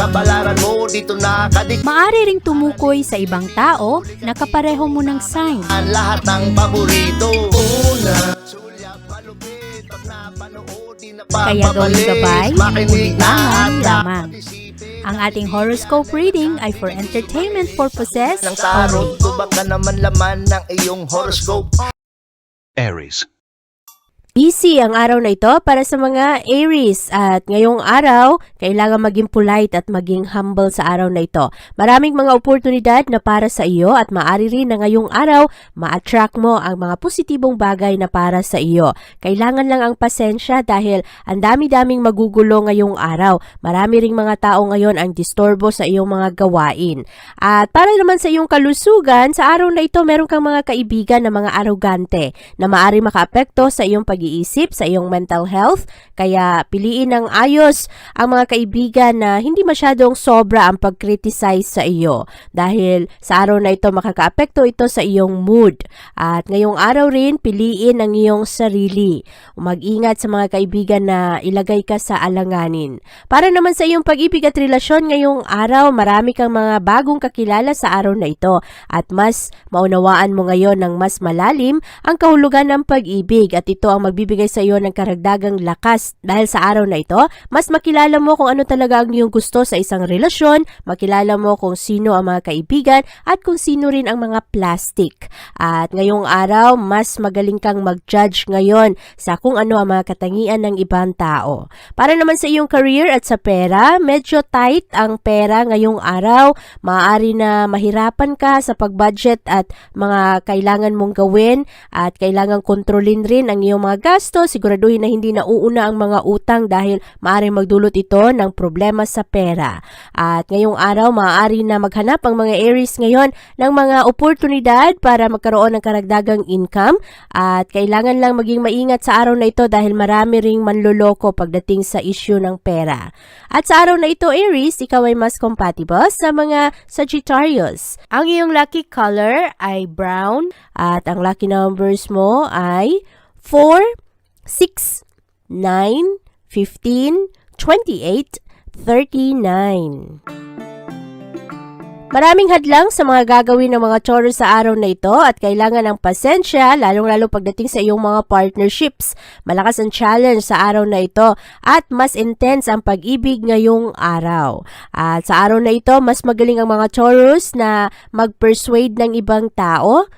Kabalaran mo dito nakadik Maari ring tumukoy sa ibang tao na kapareho mo ng sign. ang lahat ng paborito Una, sulyap malupit Pag napanood, di na Kaya papapalit. gabay, Makinig na lamang. Ang ating horoscope reading ay for entertainment purposes ng tarot only. Baka naman laman ng iyong horoscope Aries. Busy ang araw na ito para sa mga Aries at ngayong araw, kailangan maging polite at maging humble sa araw na ito. Maraming mga oportunidad na para sa iyo at maaari rin na ngayong araw, ma-attract mo ang mga positibong bagay na para sa iyo. Kailangan lang ang pasensya dahil ang dami-daming magugulo ngayong araw. Marami ring mga tao ngayon ang disturbo sa iyong mga gawain. At para naman sa iyong kalusugan, sa araw na ito meron kang mga kaibigan na mga arogante na maaari makaapekto sa iyong pag-iisip, sa iyong mental health. Kaya piliin ng ayos ang mga kaibigan na hindi masyadong sobra ang pag-criticize sa iyo. Dahil sa araw na ito makakaapekto ito sa iyong mood. At ngayong araw rin, piliin ang iyong sarili. Mag-ingat sa mga kaibigan na ilagay ka sa alanganin. Para naman sa iyong pag-ibig at relasyon ngayong araw, marami kang mga bagong kakilala sa araw na ito at mas maunawaan mo ngayon ng mas malalim ang kahulugan ng pag-ibig at ito ang magbibigay sa iyo ng karagdagang lakas dahil sa araw na ito, mas makilala mo kung ano talaga ang iyong gusto sa isang relasyon, makilala mo kung sino ang mga kaibigan at kung sino rin ang mga plastic. At ngayong araw, mas magaling kang mag-judge ngayon sa kung ano ang mga katangian ng ibang tao. Para naman sa iyong career at sa pera, medyo tight ang pera ngayong araw. Maaari na mahirapan ka sa pag-budget at mga kailangan mong gawin at kailangan kontrolin rin ang iyong mga gasto. Siguraduhin na hindi nauuna ang mga utang dahil maaari magdulot ito ng problema sa pera. At ngayong araw, maaari na maghanap ang mga Aries ngayon ng mga oportunidad para magkaroon ng karagdagang income at kailangan lang maging maingat sa araw na ito dahil marami ring manloloko pagdating sa issue ng pera. At sa araw na ito, Aries, ikaw ay mas compatible sa mga Sagittarius. Ang iyong lucky color ay brown at ang lucky numbers mo ay 4, 6, 9, 15, 28, 39. Maraming hadlang sa mga gagawin ng mga Taurus sa araw na ito at kailangan ng pasensya lalong-lalo pagdating sa iyong mga partnerships. Malakas ang challenge sa araw na ito at mas intense ang pag-ibig ngayong araw. At sa araw na ito, mas magaling ang mga Taurus na mag-persuade ng ibang tao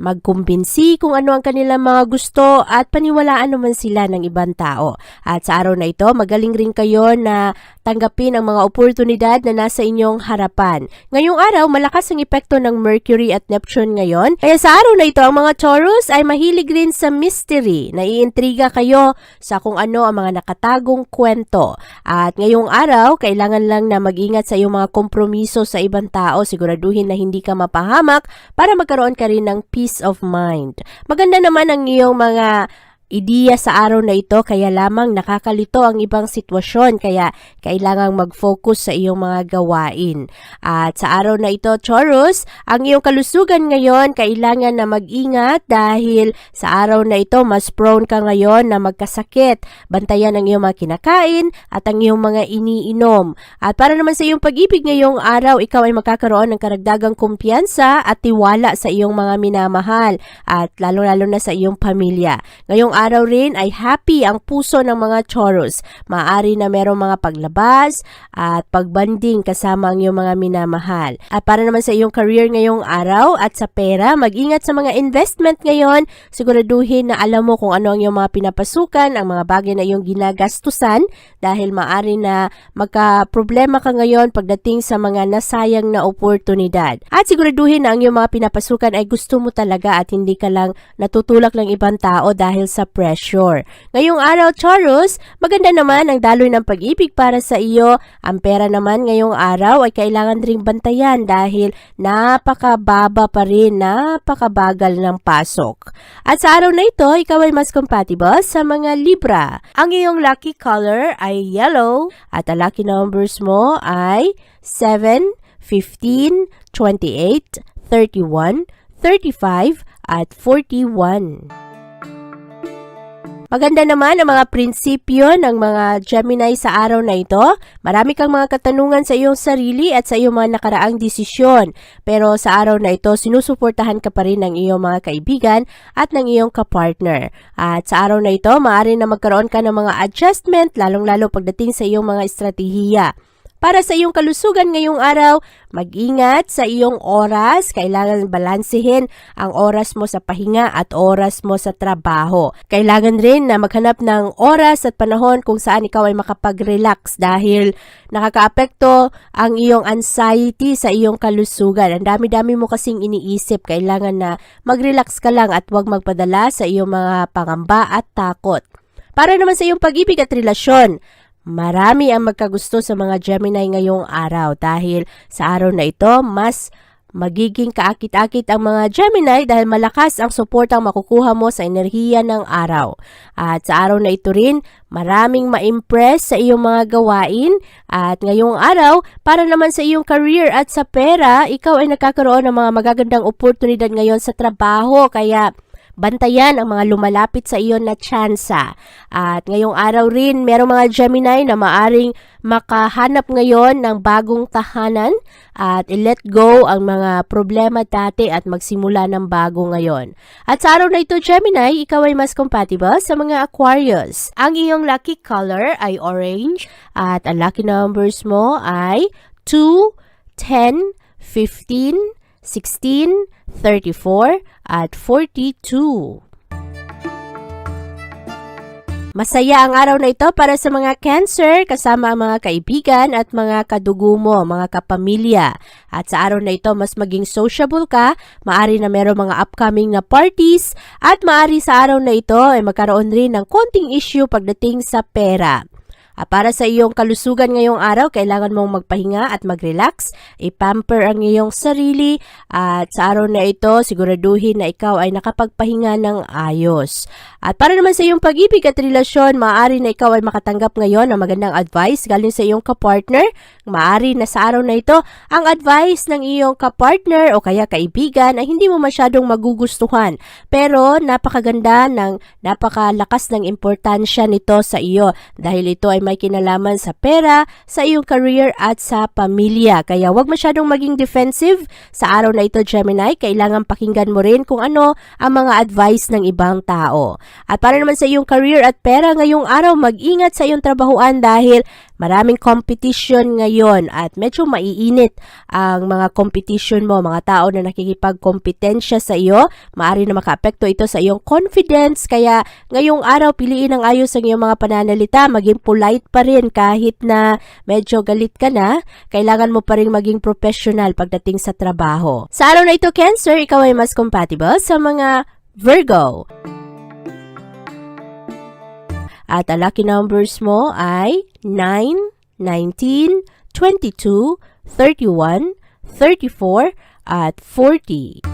magkumbinsi kung ano ang kanilang mga gusto at paniwalaan naman sila ng ibang tao. At sa araw na ito, magaling rin kayo na tanggapin ang mga oportunidad na nasa inyong harapan. Ngayong araw, malakas ang epekto ng Mercury at Neptune ngayon. Kaya sa araw na ito, ang mga Taurus ay mahilig rin sa mystery. Naiintriga kayo sa kung ano ang mga nakatagong kwento. At ngayong araw, kailangan lang na mag-ingat sa iyong mga kompromiso sa ibang tao. Siguraduhin na hindi ka mapahamak para magkaroon ka rin ng peace of mind. Maganda naman ang iyong mga ideya sa araw na ito kaya lamang nakakalito ang ibang sitwasyon kaya kailangang mag-focus sa iyong mga gawain. At sa araw na ito, Taurus, ang iyong kalusugan ngayon kailangan na mag-ingat dahil sa araw na ito mas prone ka ngayon na magkasakit. Bantayan ang iyong mga kinakain at ang iyong mga iniinom. At para naman sa iyong pag-ibig ngayong araw, ikaw ay magkakaroon ng karagdagang kumpiyansa at tiwala sa iyong mga minamahal at lalo-lalo na sa iyong pamilya. Ngayong araw rin ay happy ang puso ng mga Taurus. Maaari na merong mga paglabas at pagbanding kasama ang iyong mga minamahal. At para naman sa iyong career ngayong araw at sa pera, mag-ingat sa mga investment ngayon. Siguraduhin na alam mo kung ano ang iyong mga pinapasukan, ang mga bagay na iyong ginagastusan dahil maaari na magka-problema ka ngayon pagdating sa mga nasayang na oportunidad. At siguraduhin na ang iyong mga pinapasukan ay gusto mo talaga at hindi ka lang natutulak ng ibang tao dahil sa pressure. Ngayong araw, Taurus, maganda naman ang daloy ng pag-ibig para sa iyo. Ang pera naman ngayong araw ay kailangan ring bantayan dahil napakababa pa rin, napakabagal ng pasok. At sa araw na ito, ikaw ay mas compatible sa mga Libra. Ang iyong lucky color ay yellow at ang lucky numbers mo ay 7, 15, 28, 31, 35, at 41. Maganda naman ang mga prinsipyo ng mga Gemini sa araw na ito. Marami kang mga katanungan sa iyong sarili at sa iyong mga nakaraang desisyon. Pero sa araw na ito, sinusuportahan ka pa rin ng iyong mga kaibigan at ng iyong kapartner. At sa araw na ito, maaari na magkaroon ka ng mga adjustment, lalong-lalo pagdating sa iyong mga estratehiya. Para sa iyong kalusugan ngayong araw, mag-ingat sa iyong oras. Kailangan balansehin ang oras mo sa pahinga at oras mo sa trabaho. Kailangan rin na maghanap ng oras at panahon kung saan ikaw ay makapag-relax dahil nakakaapekto ang iyong anxiety sa iyong kalusugan. Ang dami-dami mo kasing iniisip. Kailangan na mag-relax ka lang at huwag magpadala sa iyong mga pangamba at takot. Para naman sa iyong pag-ibig at relasyon, Marami ang magkagusto sa mga Gemini ngayong araw dahil sa araw na ito, mas magiging kaakit-akit ang mga Gemini dahil malakas ang suportang makukuha mo sa enerhiya ng araw. At sa araw na ito rin, maraming ma-impress sa iyong mga gawain at ngayong araw, para naman sa iyong career at sa pera, ikaw ay nakakaroon ng mga magagandang oportunidad ngayon sa trabaho kaya Bantayan ang mga lumalapit sa iyo na tsansa. At ngayong araw rin, merong mga Gemini na maaring makahanap ngayon ng bagong tahanan at i-let go ang mga problema dati at magsimula ng bago ngayon. At sa araw na ito, Gemini, ikaw ay mas compatible sa mga Aquarius. Ang iyong lucky color ay orange at ang lucky numbers mo ay 2, 10, 15, 16, 34, at 42. Masaya ang araw na ito para sa mga cancer kasama ang mga kaibigan at mga kadugo mo, mga kapamilya. At sa araw na ito, mas maging sociable ka, maari na meron mga upcoming na parties, at maari sa araw na ito ay magkaroon rin ng konting issue pagdating sa pera. At para sa iyong kalusugan ngayong araw, kailangan mong magpahinga at mag-relax, ipamper ang iyong sarili at sa araw na ito, siguraduhin na ikaw ay nakapagpahinga ng ayos. At para naman sa iyong pag-ibig at relasyon, maaari na ikaw ay makatanggap ngayon ng magandang advice galing sa iyong kapartner. Maaari na sa araw na ito, ang advice ng iyong kapartner o kaya kaibigan ay hindi mo masyadong magugustuhan. Pero napakaganda ng napakalakas ng importansya nito sa iyo dahil ito ay may kinalaman sa pera, sa iyong career at sa pamilya. Kaya huwag masyadong maging defensive sa araw na ito, Gemini. Kailangan pakinggan mo rin kung ano ang mga advice ng ibang tao. At para naman sa iyong career at pera ngayong araw, mag-ingat sa iyong trabahuan dahil maraming competition ngayon at medyo maiinit ang mga competition mo, mga tao na nakikipagkompetensya sa iyo. Maari na makaapekto ito sa iyong confidence. Kaya ngayong araw, piliin ang ayos ang iyong mga pananalita, maging polite pa rin kahit na medyo galit ka na, kailangan mo pa rin maging professional pagdating sa trabaho. Sa araw na ito, Cancer, ikaw ay mas compatible sa mga Virgo. At ang lucky numbers mo ay 9, 19, 22, 31, 34, at 40.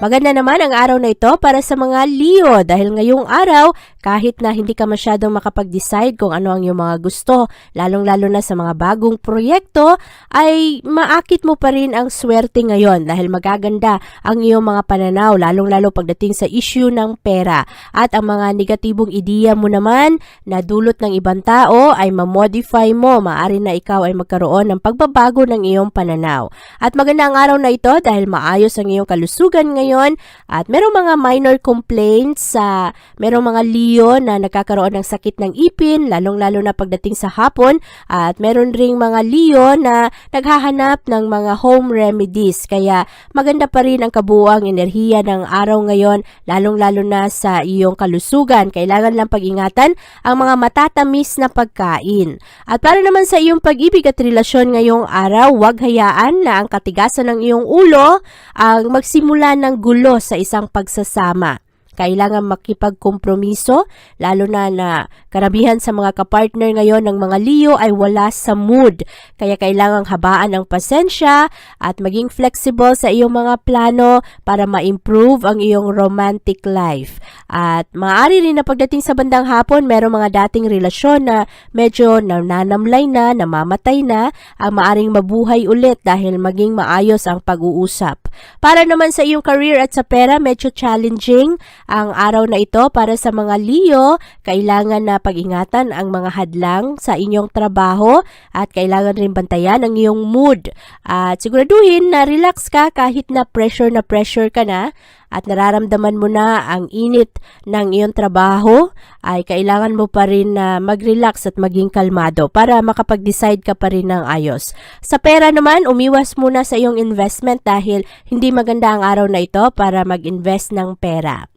Maganda naman ang araw na ito para sa mga Leo dahil ngayong araw, kahit na hindi ka masyadong makapag-decide kung ano ang iyong mga gusto, lalong-lalo na sa mga bagong proyekto, ay maakit mo pa rin ang swerte ngayon dahil magaganda ang iyong mga pananaw, lalong-lalo pagdating sa issue ng pera. At ang mga negatibong ideya mo naman na dulot ng ibang tao ay ma-modify mo, maari na ikaw ay magkaroon ng pagbabago ng iyong pananaw. At maganda ang araw na ito dahil maayos ang iyong kalusugan ngayon at merong mga minor complaints sa merong mga Leo Leo na nagkakaroon ng sakit ng ipin, lalong-lalo na pagdating sa hapon. At meron ring mga Leo na naghahanap ng mga home remedies. Kaya maganda pa rin ang kabuuang enerhiya ng araw ngayon, lalong-lalo na sa iyong kalusugan. Kailangan lang pag-ingatan ang mga matatamis na pagkain. At para naman sa iyong pag-ibig at relasyon ngayong araw, huwag hayaan na ang katigasan ng iyong ulo ang magsimula ng gulo sa isang pagsasama. Kailangan makipagkompromiso, lalo na na karamihan sa mga kapartner ngayon ng mga Leo ay wala sa mood. Kaya kailangang habaan ang pasensya at maging flexible sa iyong mga plano para ma-improve ang iyong romantic life. At maaari rin na pagdating sa bandang hapon, merong mga dating relasyon na medyo nananamlay na, namamatay na, ang maaring mabuhay ulit dahil maging maayos ang pag-uusap. Para naman sa iyong career at sa pera, medyo challenging ang araw na ito para sa mga Leo. Kailangan na pag-ingatan ang mga hadlang sa inyong trabaho at kailangan rin bantayan ang iyong mood. At siguraduhin na relax ka kahit na pressure na pressure ka na at nararamdaman mo na ang init ng iyong trabaho, ay kailangan mo pa rin na mag-relax at maging kalmado para makapag-decide ka pa rin ng ayos. Sa pera naman, umiwas muna sa iyong investment dahil hindi maganda ang araw na ito para mag-invest ng pera.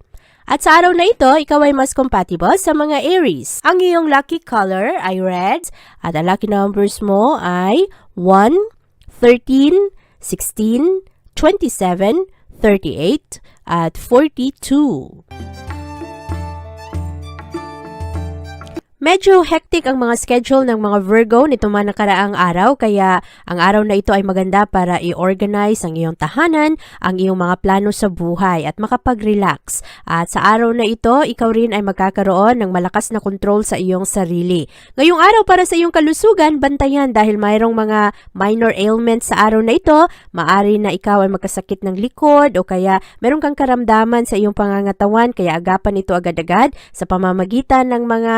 At sa araw na ito, ikaw ay mas compatible sa mga Aries. Ang iyong lucky color ay red at ang lucky numbers mo ay 1, 13, 16, 27, 38, at 42. Medyo hectic ang mga schedule ng mga Virgo nito man nakaraang araw kaya ang araw na ito ay maganda para i-organize ang iyong tahanan, ang iyong mga plano sa buhay at makapag-relax. At sa araw na ito, ikaw rin ay magkakaroon ng malakas na control sa iyong sarili. Ngayong araw para sa iyong kalusugan, bantayan dahil mayroong mga minor ailments sa araw na ito, maari na ikaw ay magkasakit ng likod o kaya meron kang karamdaman sa iyong pangangatawan kaya agapan ito agad-agad sa pamamagitan ng mga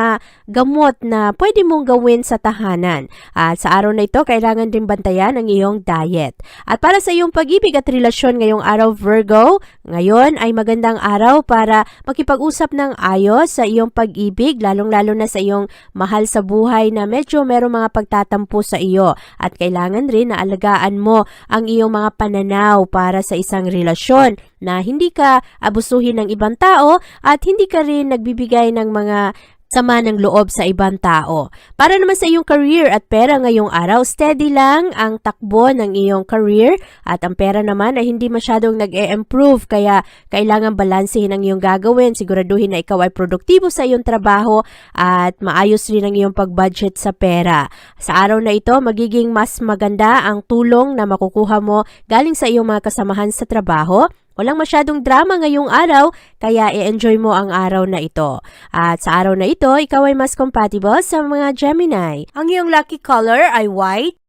gamot na pwede mong gawin sa tahanan. At sa araw na ito, kailangan din bantayan ang iyong diet. At para sa iyong pag-ibig at relasyon ngayong araw Virgo, ngayon ay magandang araw para makipag-usap ng ayos sa iyong pag-ibig, lalong-lalo na sa iyong mahal sa buhay na medyo merong mga pagtatampo sa iyo. At kailangan rin na alagaan mo ang iyong mga pananaw para sa isang relasyon na hindi ka abusuhin ng ibang tao at hindi ka rin nagbibigay ng mga sama ng loob sa ibang tao. Para naman sa iyong career at pera ngayong araw, steady lang ang takbo ng iyong career at ang pera naman ay hindi masyadong nag-e-improve kaya kailangan balansehin ang iyong gagawin. Siguraduhin na ikaw ay produktibo sa iyong trabaho at maayos rin ang iyong pag-budget sa pera. Sa araw na ito, magiging mas maganda ang tulong na makukuha mo galing sa iyong mga kasamahan sa trabaho Walang masyadong drama ngayong araw, kaya i-enjoy mo ang araw na ito. At sa araw na ito, ikaw ay mas compatible sa mga Gemini. Ang iyong lucky color ay white.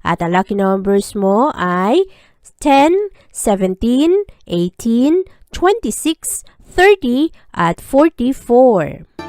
At ang lucky numbers mo ay 10, 17, 18, 26, 30, at 44.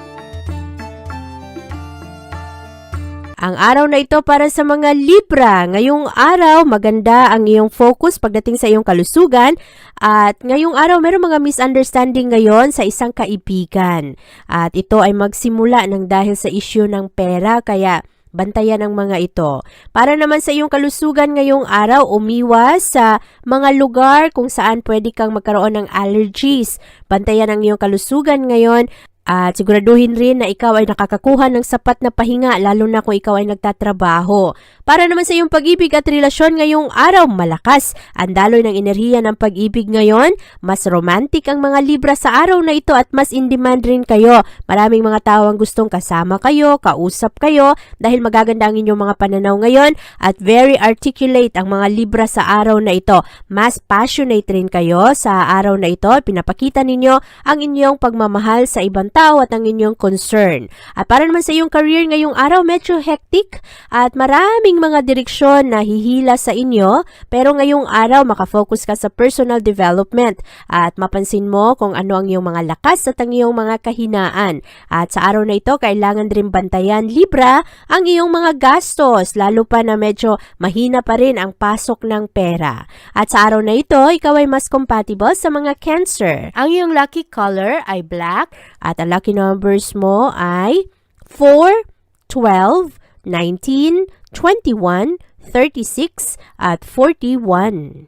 Ang araw na ito para sa mga Libra. Ngayong araw, maganda ang iyong focus pagdating sa iyong kalusugan. At ngayong araw, mayroong mga misunderstanding ngayon sa isang kaibigan. At ito ay magsimula ng dahil sa issue ng pera. Kaya bantayan ang mga ito. Para naman sa iyong kalusugan ngayong araw, umiwas sa mga lugar kung saan pwede kang magkaroon ng allergies. Bantayan ang iyong kalusugan ngayon at siguraduhin rin na ikaw ay nakakakuha ng sapat na pahinga lalo na kung ikaw ay nagtatrabaho. Para naman sa iyong pag-ibig at relasyon ngayong araw, malakas ang daloy ng enerhiya ng pag-ibig ngayon. Mas romantic ang mga Libra sa araw na ito at mas in-demand rin kayo. Maraming mga tao ang gustong kasama kayo, kausap kayo dahil magaganda ang inyong mga pananaw ngayon at very articulate ang mga Libra sa araw na ito. Mas passionate rin kayo sa araw na ito. Pinapakita ninyo ang inyong pagmamahal sa ibang tao at ang inyong concern. At para naman sa iyong career ngayong araw, medyo hectic at maraming mga direksyon na hihila sa inyo. Pero ngayong araw, makafocus ka sa personal development at mapansin mo kung ano ang iyong mga lakas at ang iyong mga kahinaan. At sa araw na ito, kailangan din bantayan Libra ang iyong mga gastos, lalo pa na medyo mahina pa rin ang pasok ng pera. At sa araw na ito, ikaw ay mas compatible sa mga Cancer. Ang iyong lucky color ay black at lucky numbers mo ay 4, 12, 19, 21, 36, at 41.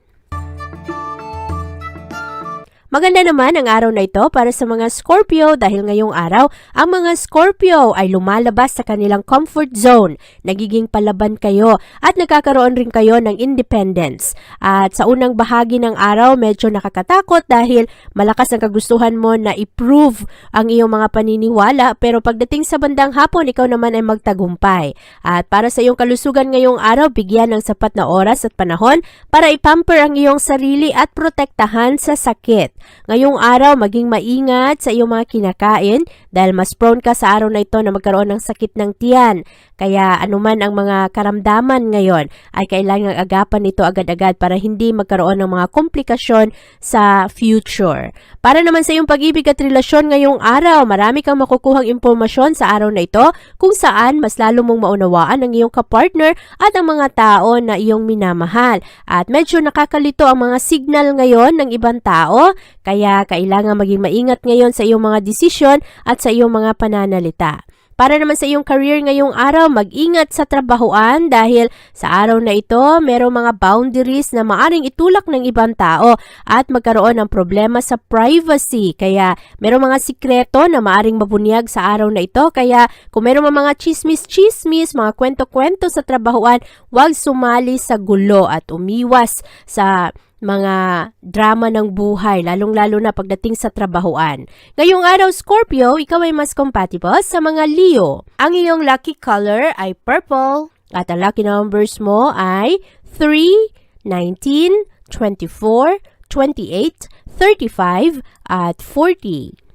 Maganda naman ang araw na ito para sa mga Scorpio dahil ngayong araw, ang mga Scorpio ay lumalabas sa kanilang comfort zone. Nagiging palaban kayo at nagkakaroon rin kayo ng independence. At sa unang bahagi ng araw, medyo nakakatakot dahil malakas ang kagustuhan mo na i-prove ang iyong mga paniniwala pero pagdating sa bandang hapon, ikaw naman ay magtagumpay. At para sa iyong kalusugan ngayong araw, bigyan ng sapat na oras at panahon para ipamper ang iyong sarili at protektahan sa sakit. Ngayong araw, maging maingat sa iyong mga kinakain dahil mas prone ka sa araw na ito na magkaroon ng sakit ng tiyan. Kaya anuman ang mga karamdaman ngayon ay kailangang agapan ito agad-agad para hindi magkaroon ng mga komplikasyon sa future. Para naman sa iyong pag-ibig at relasyon ngayong araw, marami kang makukuhang impormasyon sa araw na ito kung saan mas lalo mong maunawaan ang iyong kapartner at ang mga tao na iyong minamahal. At medyo nakakalito ang mga signal ngayon ng ibang tao, kaya kailangan maging maingat ngayon sa iyong mga desisyon at sa iyong mga pananalita. Para naman sa iyong career ngayong araw, mag-ingat sa trabahoan dahil sa araw na ito, merong mga boundaries na maaring itulak ng ibang tao at magkaroon ng problema sa privacy. Kaya merong mga sikreto na maaring mabunyag sa araw na ito. Kaya kung merong mga chismis-chismis, mga kwento-kwento sa trabahoan, huwag sumali sa gulo at umiwas sa mga drama ng buhay, lalong-lalo na pagdating sa trabahoan. Ngayong araw, Scorpio, ikaw ay mas compatible sa mga Leo. Ang iyong lucky color ay purple. At ang lucky numbers mo ay 3, 19, 24, 28, 35, at 40.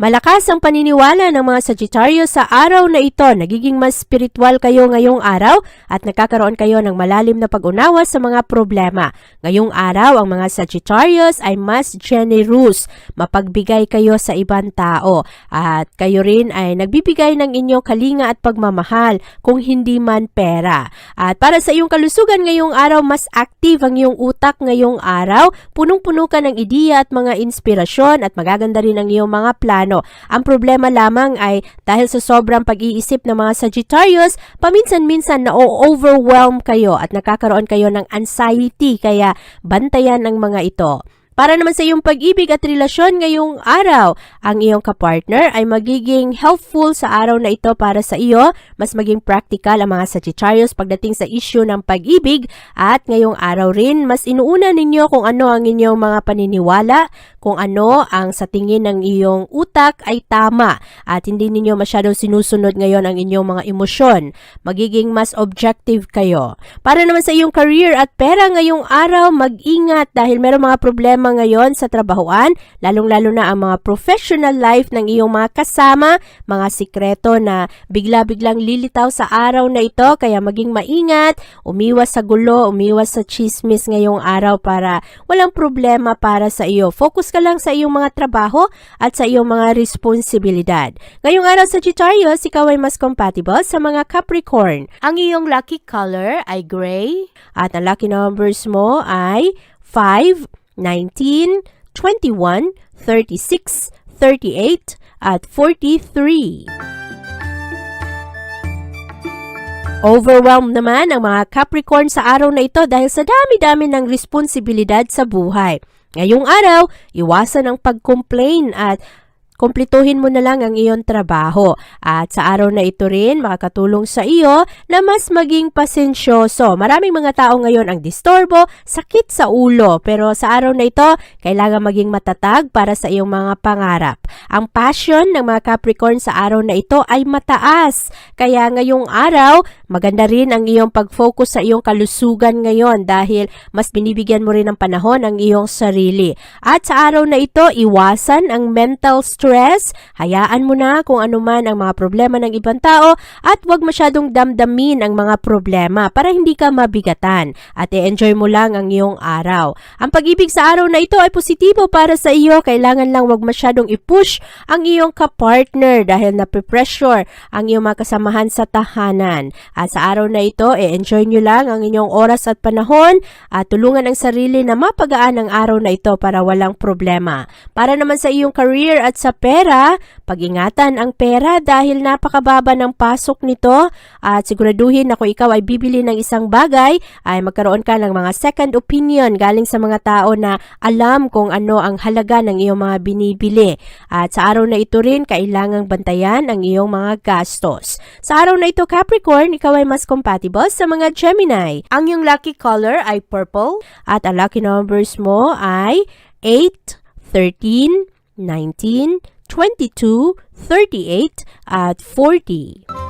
Malakas ang paniniwala ng mga Sagittarius sa araw na ito. Nagiging mas spiritual kayo ngayong araw at nakakaroon kayo ng malalim na pag-unawa sa mga problema. Ngayong araw, ang mga Sagittarius ay mas generous. Mapagbigay kayo sa ibang tao. At kayo rin ay nagbibigay ng inyong kalinga at pagmamahal kung hindi man pera. At para sa iyong kalusugan ngayong araw, mas active ang iyong utak ngayong araw. Punong-puno ka ng ideya at mga inspirasyon at magaganda rin ang iyong mga plano. Ang problema lamang ay dahil sa sobrang pag-iisip ng mga Sagittarius, paminsan-minsan na-overwhelm kayo at nakakaroon kayo ng anxiety kaya bantayan ang mga ito. Para naman sa iyong pag-ibig at relasyon ngayong araw, ang iyong kapartner ay magiging helpful sa araw na ito para sa iyo, mas maging practical ang mga Sagittarius pagdating sa issue ng pag-ibig at ngayong araw rin, mas inuuna ninyo kung ano ang inyong mga paniniwala, kung ano ang sa tingin ng iyong utak ay tama at hindi ninyo masyadong sinusunod ngayon ang inyong mga emosyon. Magiging mas objective kayo. Para naman sa iyong career at pera ngayong araw, mag-ingat dahil meron mga problema ngayon sa trabahoan, lalong-lalo na ang mga professional life ng iyong mga kasama, mga sikreto na bigla-biglang lilitaw sa araw na ito, kaya maging maingat, umiwas sa gulo, umiwas sa chismis ngayong araw para walang problema para sa iyo. Focus ka lang sa iyong mga trabaho at sa iyong mga responsibilidad. Ngayong araw sa Sagittarius, ikaw ay mas compatible sa mga Capricorn. Ang iyong lucky color ay gray at ang lucky numbers mo ay 5, 19, 21, 36, 38, at 43. Overwhelmed naman ang mga Capricorn sa araw na ito dahil sa dami-dami ng responsibilidad sa buhay. Ngayong araw, iwasan ang pag-complain at Kumplituhin mo na lang ang iyong trabaho at sa araw na ito rin makakatulong sa iyo na mas maging pasensyoso. Maraming mga tao ngayon ang disturbo, sakit sa ulo pero sa araw na ito kailangan maging matatag para sa iyong mga pangarap. Ang passion ng mga Capricorn sa araw na ito ay mataas kaya ngayong araw maganda rin ang iyong pag-focus sa iyong kalusugan ngayon dahil mas binibigyan mo rin ng panahon ang iyong sarili. At sa araw na ito iwasan ang mental stress stress, hayaan mo na kung ano man ang mga problema ng ibang tao at huwag masyadong damdamin ang mga problema para hindi ka mabigatan at i-enjoy mo lang ang iyong araw. Ang pag-ibig sa araw na ito ay positibo para sa iyo, kailangan lang huwag masyadong i-push ang iyong kapartner dahil nape-pressure ang iyong mga kasamahan sa tahanan. At sa araw na ito, i-enjoy nyo lang ang inyong oras at panahon at tulungan ang sarili na mapagaan ang araw na ito para walang problema. Para naman sa iyong career at sa pera, pag-ingatan ang pera dahil napakababa ng pasok nito at siguraduhin na kung ikaw ay bibili ng isang bagay ay magkaroon ka ng mga second opinion galing sa mga tao na alam kung ano ang halaga ng iyong mga binibili. At sa araw na ito rin, kailangang bantayan ang iyong mga gastos. Sa araw na ito, Capricorn, ikaw ay mas compatible sa mga Gemini. Ang iyong lucky color ay purple at ang lucky numbers mo ay 8, 13, 19, 22, 38, at 40.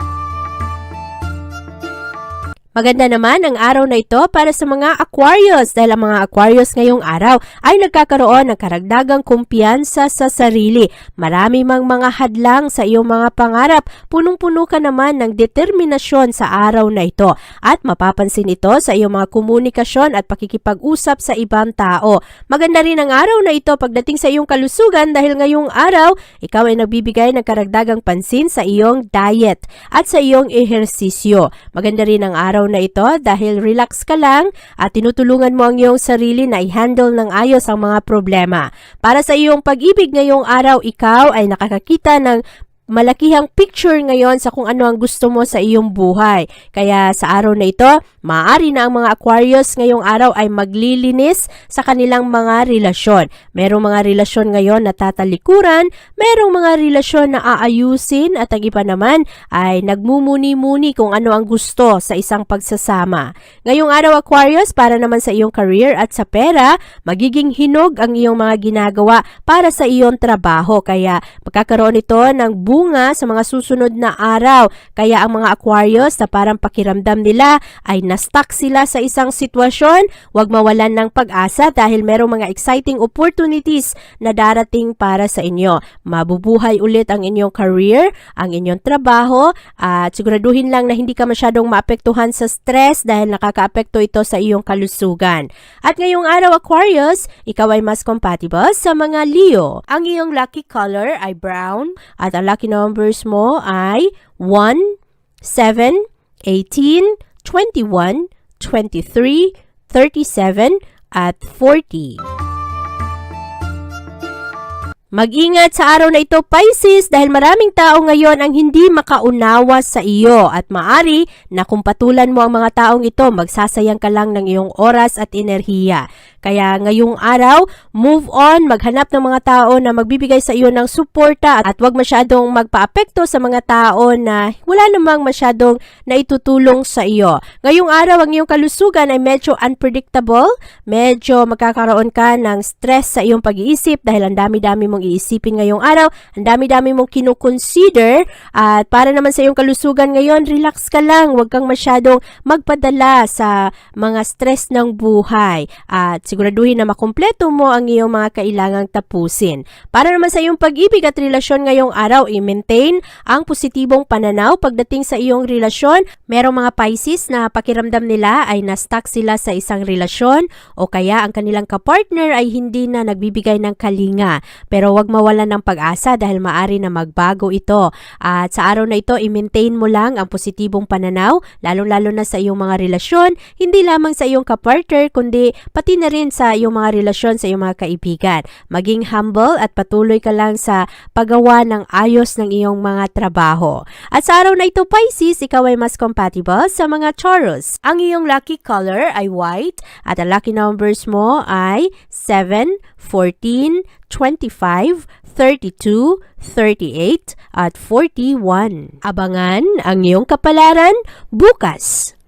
Maganda naman ang araw na ito para sa mga Aquarius dahil ang mga Aquarius ngayong araw ay nagkakaroon ng karagdagang kumpiyansa sa sarili. Marami mang mga hadlang sa iyong mga pangarap, punong-puno ka naman ng determinasyon sa araw na ito at mapapansin ito sa iyong mga komunikasyon at pakikipag-usap sa ibang tao. Maganda rin ang araw na ito pagdating sa iyong kalusugan dahil ngayong araw ikaw ay nagbibigay ng karagdagang pansin sa iyong diet at sa iyong ehersisyo. Maganda rin ang araw na ito dahil relax ka lang at tinutulungan mo ang iyong sarili na i-handle ng ayos ang mga problema. Para sa iyong pag-ibig ngayong araw, ikaw ay nakakakita ng malakihang picture ngayon sa kung ano ang gusto mo sa iyong buhay. Kaya sa araw na ito, maaari na ang mga Aquarius ngayong araw ay maglilinis sa kanilang mga relasyon. Merong mga relasyon ngayon na tatalikuran, merong mga relasyon na aayusin at ang iba naman ay nagmumuni-muni kung ano ang gusto sa isang pagsasama. Ngayong araw Aquarius, para naman sa iyong career at sa pera, magiging hinog ang iyong mga ginagawa para sa iyong trabaho. Kaya magkakaroon ito ng bunga sa mga susunod na araw. Kaya ang mga Aquarius na parang pakiramdam nila ay na-stuck sila sa isang sitwasyon, huwag mawalan ng pag-asa dahil merong mga exciting opportunities na darating para sa inyo. Mabubuhay ulit ang inyong career, ang inyong trabaho, at siguraduhin lang na hindi ka masyadong maapektuhan sa stress dahil nakakaapekto ito sa iyong kalusugan. At ngayong araw Aquarius, ikaw ay mas compatible sa mga Leo. Ang iyong lucky color ay brown at ang lucky numbers mo ay 1, 7, 18, 21, 23, 37, at 40. Mag-ingat sa araw na ito, Pisces, dahil maraming tao ngayon ang hindi makaunawa sa iyo at maari na kung patulan mo ang mga taong ito, magsasayang ka lang ng iyong oras at enerhiya. Kaya ngayong araw, move on, maghanap ng mga tao na magbibigay sa iyo ng suporta at huwag masyadong magpaapekto sa mga tao na wala namang masyadong naitutulong sa iyo. Ngayong araw, ang iyong kalusugan ay medyo unpredictable, medyo magkakaroon ka ng stress sa iyong pag-iisip dahil ang dami-dami mong iisipin ngayong araw, ang dami-dami mong kinukonsider at para naman sa iyong kalusugan ngayon, relax ka lang, huwag kang masyadong magpadala sa mga stress ng buhay. At siguraduhin na makumpleto mo ang iyong mga kailangang tapusin. Para naman sa iyong pag-ibig at relasyon ngayong araw, i-maintain ang positibong pananaw pagdating sa iyong relasyon. Merong mga Pisces na pakiramdam nila ay na-stuck sila sa isang relasyon o kaya ang kanilang kapartner ay hindi na nagbibigay ng kalinga. Pero huwag mawalan ng pag-asa dahil maari na magbago ito. At sa araw na ito, i-maintain mo lang ang positibong pananaw, lalong-lalo na sa iyong mga relasyon, hindi lamang sa iyong kapartner, kundi pati na rin sa iyong mga relasyon sa iyong mga kaibigan. Maging humble at patuloy ka lang sa paggawa ng ayos ng iyong mga trabaho. At sa araw na ito, Pisces, ikaw ay mas compatible sa mga Taurus. Ang iyong lucky color ay white at ang lucky numbers mo ay 7, 14, 25, 32, 38, at 41. Abangan ang iyong kapalaran bukas.